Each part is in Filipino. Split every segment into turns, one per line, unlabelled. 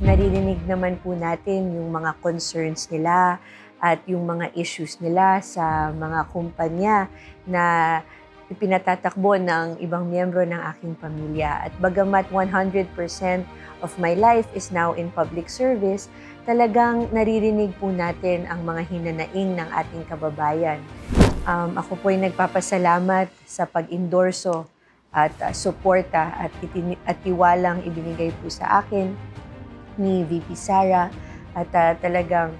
naririnig naman po natin yung mga concerns nila at yung mga issues nila sa mga kumpanya na ipinatatakbo ng ibang miyembro ng aking pamilya. At bagamat 100% of my life is now in public service, talagang naririnig po natin ang mga hinanaing ng ating kababayan. Um, ako po ay nagpapasalamat sa pag-endorso at uh, suporta at, at tiwalang ibinigay po sa akin ni VP Sara at uh, talagang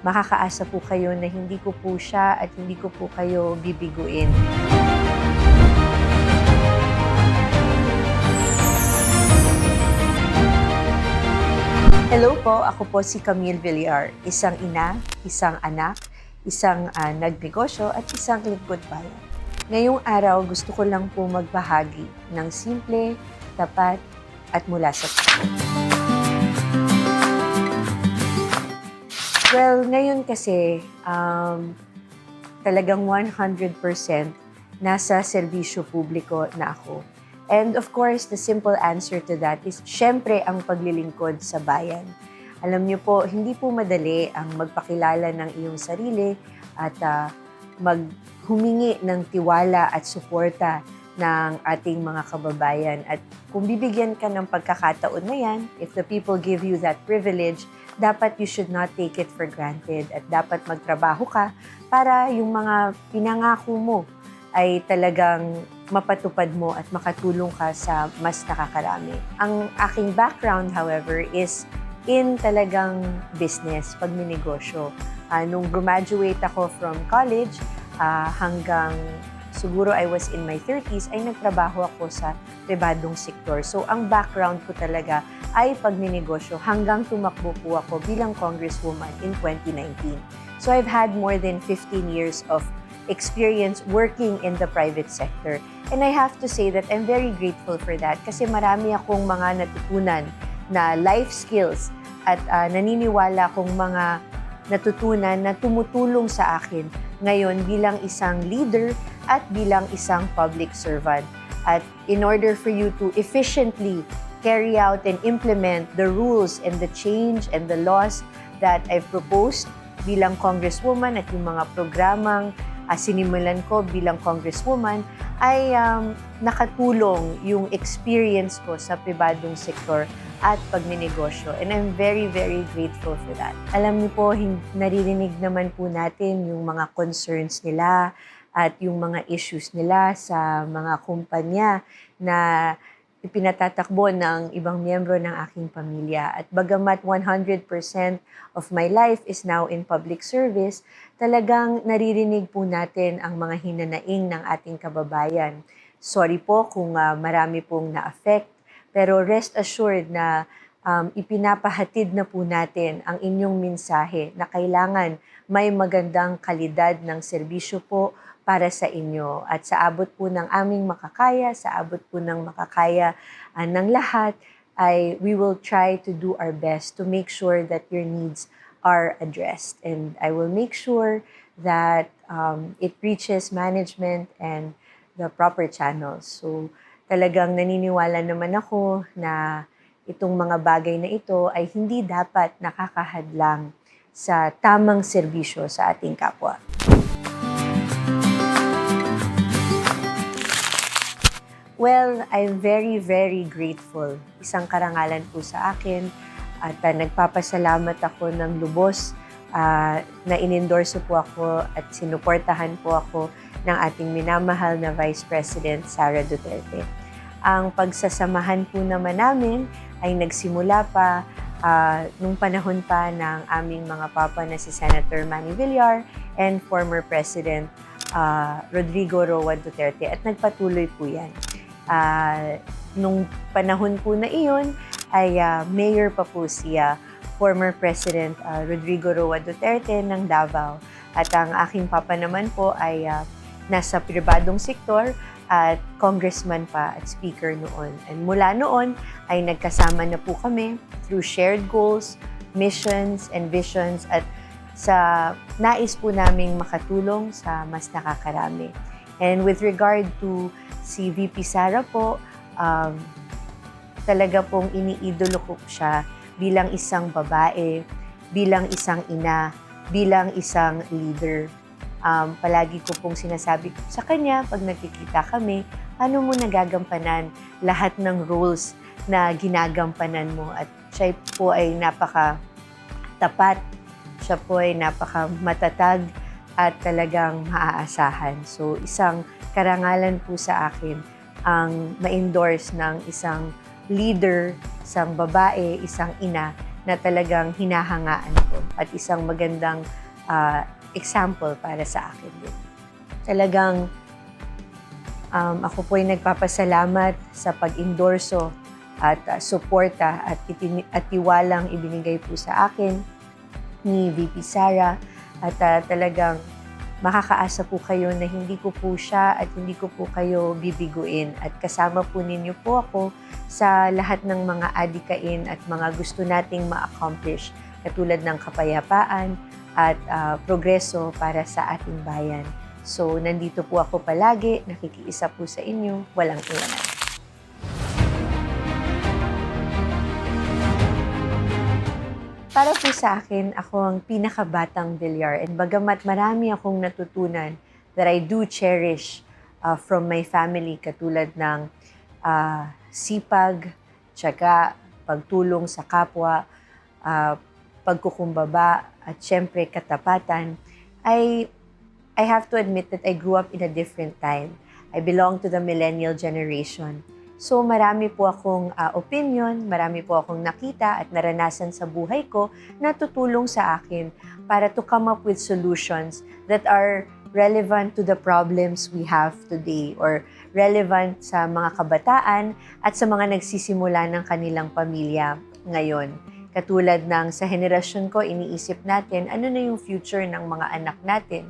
makakaasa po kayo na hindi ko po siya at hindi ko po kayo bibiguin. Hello po, ako po si Camille Villar, isang ina, isang anak, isang ah, nagnegosyo at isang lingkod bayan. Ngayong araw, gusto ko lang po magbahagi ng simple, tapat at mula sa puso. Well, ngayon kasi, um, talagang 100% nasa serbisyo publiko na ako. And of course, the simple answer to that is, syempre, ang paglilingkod sa bayan. Alam niyo po, hindi po madali ang magpakilala ng iyong sarili at ah, maghumingi ng tiwala at suporta ng ating mga kababayan. At kung bibigyan ka ng pagkakataon na yan, if the people give you that privilege, dapat you should not take it for granted at dapat magtrabaho ka para yung mga pinangako mo ay talagang mapatupad mo at makatulong ka sa mas nakakarami. Ang aking background, however, is in talagang business, pagninegosyo. Ah, nung graduate ako from college ah, hanggang siguro I was in my 30s, ay nagtrabaho ako sa pribadong sektor. So ang background ko talaga ay pagninegosyo hanggang tumakbo po ako bilang congresswoman in 2019. So I've had more than 15 years of experience working in the private sector. And I have to say that I'm very grateful for that kasi marami akong mga natutunan na life skills at ah, naniniwala akong mga natutunan na tumutulong sa akin ngayon bilang isang leader at bilang isang public servant. At in order for you to efficiently carry out and implement the rules and the change and the laws that I've proposed bilang congresswoman at yung mga programang uh, sinimulan ko bilang congresswoman ay um, nakatulong yung experience ko sa pribadong sektor at pagninegosyo. And I'm very, very grateful for that. Alam niyo po, naririnig naman po natin yung mga concerns nila at yung mga issues nila sa mga kumpanya na ipinatatakbo ng ibang miyembro ng aking pamilya. At bagamat 100% of my life is now in public service, talagang naririnig po natin ang mga hinanaing ng ating kababayan. Sorry po kung ah, marami pong na-affect, pero rest assured na um, ipinapahatid na po natin ang inyong mensahe na kailangan may magandang kalidad ng serbisyo po para sa inyo. At sa abot po ng aming makakaya, sa abot po ng makakaya ah, ng lahat, ay we will try to do our best to make sure that your needs are addressed. And I will make sure that um, it reaches management and the proper channels. So talagang naniniwala naman ako na itong mga bagay na ito ay hindi dapat nakakahadlang sa tamang serbisyo sa ating kapwa. Well, I'm very, very grateful. Isang karangalan po sa akin at ah, nagpapasalamat ako ng lubos ah, na inendorso po ako at sinuportahan po ako ng ating minamahal na Vice President Sara Duterte. Ang pagsasamahan po naman namin ay nagsimula pa ah, nung panahon pa ng aming mga papa na si Senator Manny Villar and former President ah, Rodrigo Roa Duterte at nagpatuloy po yan. Ah, nung panahon po na iyon ay ah, mayor pa po siya, former President ah, Rodrigo Roa Duterte ng Davao. At ang aking papa naman po ay ah, nasa pribadong sektor at congressman pa at speaker noon. And mula noon ay nagkasama na po kami through shared goals, missions, and visions at sa nais po naming makatulong sa mas nakakarami. And with regard to si VP Sara po, um, talaga pong iniidolo ko siya bilang isang babae, bilang isang ina, bilang isang leader. Um, palagi ko pong sinasabi sa kanya pag nagkikita kami, ano mo nagagampanan lahat ng roles na ginagampanan mo at siya po ay napaka tapat, siya po ay napaka matatag at talagang maaasahan. So isang karangalan po sa akin ang ma-endorse ng isang leader, isang babae, isang ina na talagang hinahangaan ko at isang magandang ah, example para sa akin din. Talagang um, ako po ay nagpapasalamat sa pag-endorso at uh, suporta at, at tiwalang ibinigay po sa akin ni VP Sara at uh, talagang makakaasa po kayo na hindi ko po siya at hindi ko po kayo bibiguin at kasama po ninyo po ako sa lahat ng mga adikain at mga gusto nating ma-accomplish katulad ng kapayapaan at ah, progreso para sa ating bayan. So, nandito po ako palagi, nakikiisa po sa inyo, walang iwanan. Para po sa akin, ako ang pinakabatang Villar. And bagamat marami akong natutunan that I do cherish uh, from my family, katulad ng uh, sipag, tsaka pagtulong sa kapwa, uh, pagkukumbaba, at syempre katapatan, I, I have to admit that I grew up in a different time. I belong to the millennial generation. So marami po akong ah, opinion, marami po akong nakita at naranasan sa buhay ko na tutulong sa akin para to come up with solutions that are relevant to the problems we have today or relevant sa mga kabataan at sa mga nagsisimula ng kanilang pamilya ngayon. Katulad ng sa henerasyon ko, iniisip natin ano na yung future ng mga anak natin.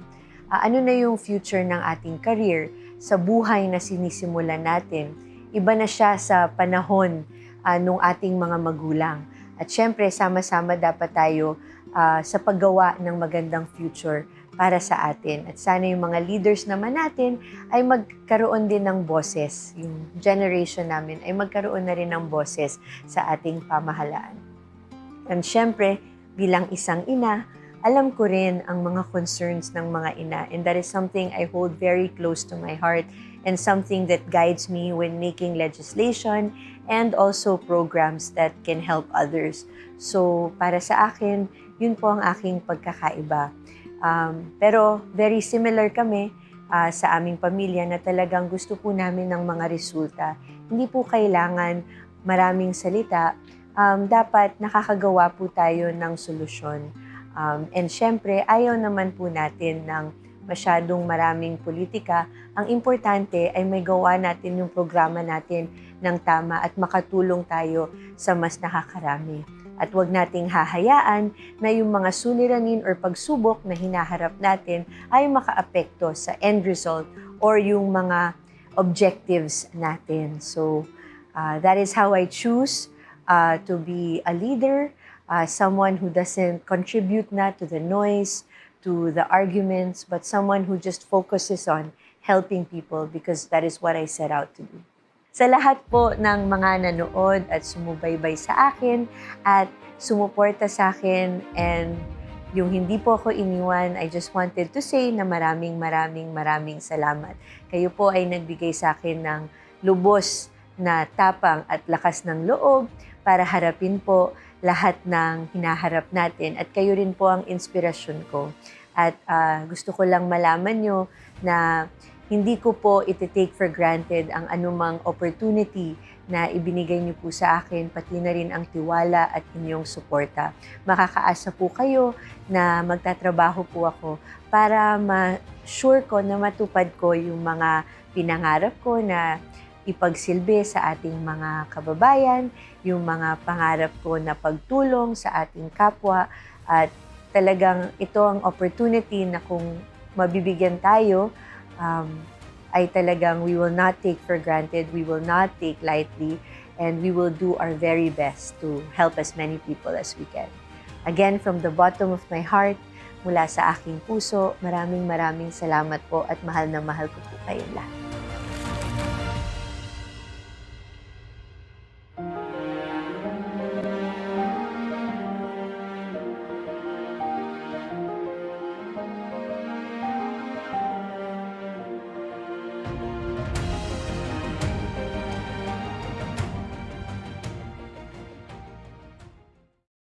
Ah, ano na yung future ng ating career sa buhay na sinisimulan natin iba na siya sa panahon uh, nung ating mga magulang. At syempre, sama-sama dapat tayo ah, sa paggawa ng magandang future para sa atin. At sana yung mga leaders naman natin ay magkaroon din ng boses. Yung generation namin ay magkaroon na rin ng boses sa ating pamahalaan. And syempre, bilang isang ina, alam ko rin ang mga concerns ng mga ina and that is something I hold very close to my heart and something that guides me when making legislation and also programs that can help others. So, para sa akin, yun po ang aking pagkakaiba. Um, pero very similar kami ah, sa aming pamilya na talagang gusto po namin ng mga resulta. Hindi po kailangan maraming salita. Um, dapat nakakagawa po tayo ng solusyon. Um, and syempre, ayaw naman po natin ng masyadong maraming politika. Ang importante ay may gawa natin yung programa natin ng tama at makatulong tayo sa mas nakakarami. At huwag nating hahayaan na yung mga suliranin or pagsubok na hinaharap natin ay makaapekto sa end result or yung mga objectives natin. So, uh, that is how I choose uh, to be a leader, uh, someone who doesn't contribute na to the noise, to the arguments, but someone who just focuses on helping people because that is what I set out to do. Sa lahat po ng mga nanood at sumubaybay sa akin at sumuporta sa akin and yung hindi po ako iniwan, I just wanted to say na maraming maraming maraming salamat. Kayo po ay nagbigay sa akin ng lubos na tapang at lakas ng loob para harapin po lahat ng hinaharap natin at kayo rin po ang inspirasyon ko. At ah, gusto ko lang malaman nyo na hindi ko po iti-take for granted ang anumang opportunity na ibinigay niyo po sa akin, pati na rin ang tiwala at inyong suporta. Makakaasa po kayo na magtatrabaho po ako para ma-sure ko na matupad ko yung mga pinangarap ko na ipagsilbi sa ating mga kababayan, yung mga pangarap ko na pagtulong sa ating kapwa at talagang ito ang opportunity na kung mabibigyan tayo um, ay talagang we will not take for granted, we will not take lightly, and we will do our very best to help as many people as we can. Again, from the bottom of my heart, mula sa aking puso, maraming maraming salamat po at mahal na mahal ko po kayong lahat.